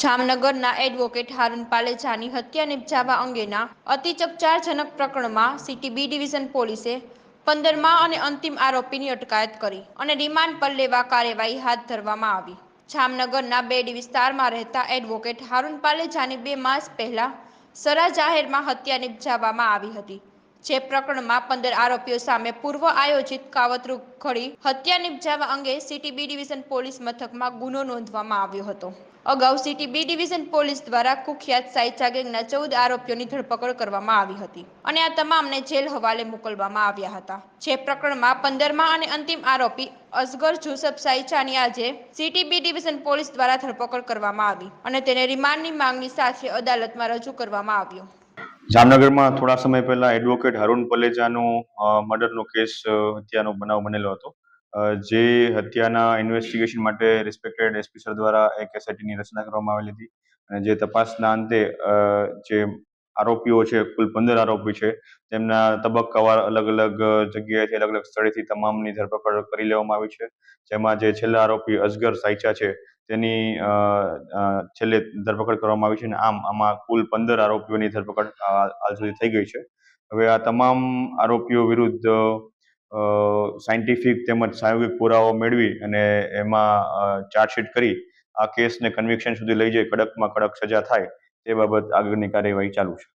જામનગરના એડવોકેટ હારૂન પાલેજાની હત્યા નિપજાવવા અંગેના અતિ ચકચારજનક પ્રકરણમાં સિટી બી ડિવિઝન પોલીસે પંદરમા અને અંતિમ આરોપીની અટકાયત કરી અને રિમાન્ડ પર લેવા કાર્યવાહી હાથ ધરવામાં આવી. જામનગરના બેડી વિસ્તારમાં રહેતા એડવોકેટ હારૂન પાલેજાની બે માસ પહેલા સરા જાહેરમાં હત્યા નિપજાવવામાં આવી હતી. જે પ્રકરણમાં પંદર આરોપીઓ સામે પૂર્વ આયોજિત કાવતરું ઘડી હત્યા નિપજાવવા અંગે સિટી બી ડિવિઝન પોલીસ મથકમાં ગુનો નોંધવામાં આવ્યો હતો. અગાઉ સિટી બી ડિવિઝન પોલીસ દ્વારા કુખ્યાત સાયચા ગેંગના ચૌદ આરોપીઓની ધરપકડ કરવામાં આવી હતી અને આ તમામને જેલ હવાલે મોકલવામાં આવ્યા હતા. જે પ્રકરણમાં પંદરમા અને અંતિમ આરોપી અસગર જુસફ સાઈચાની આજે સિટી બી ડિવિઝન પોલીસ દ્વારા ધરપકડ કરવામાં આવી અને તેને રિમાન્ડની માંગણી સાથે અદાલતમાં રજૂ કરવામાં આવ્યો. જામનગરમાં થોડા સમય પહેલા એડવોકેટ હરુણ પલેજાનો મર્ડરનો કેસ હત્યાનો બનાવ બનેલો હતો. જે હત્યાના ઇન્વેસ્ટિગેશન માટે રિસ્પેક્ટેડ એસપી સર દ્વારા એક એસઆઈટીની રચના કરવામાં આવેલી હતી અને જે તપાસના અંતે જે આરોપીઓ છે, કુલ પંદર આરોપી છે. તેમના તબક્કાવાર અલગ અલગ જગ્યાએથી અલગ અલગ સ્થળેથી તમામની ધરપકડ કરી લેવામાં આવી છે. જેમાં જે છેલ્લા આરોપી અસગર સાયચા છે, તેની છેલ્લે ધરપકડ કરવામાં આવી છે અને આમ, આમાં કુલ પંદર આરોપીઓની ધરપકડ હાલ સુધી થઈ ગઈ છે. હવે આ તમામ આરોપીઓ વિરુદ્ધ સાયન્ટિફિક તેમજ પ્રાયોગિક પુરાવો મેળવી અને એમાં ચાર્જશીટ કરી આ કેસને કન્વિક્શન સુધી લઈ જઈ, કડકમાં કડક સજા થાય. તે બાબત આગળની કાર્યવાહી ચાલુ છે.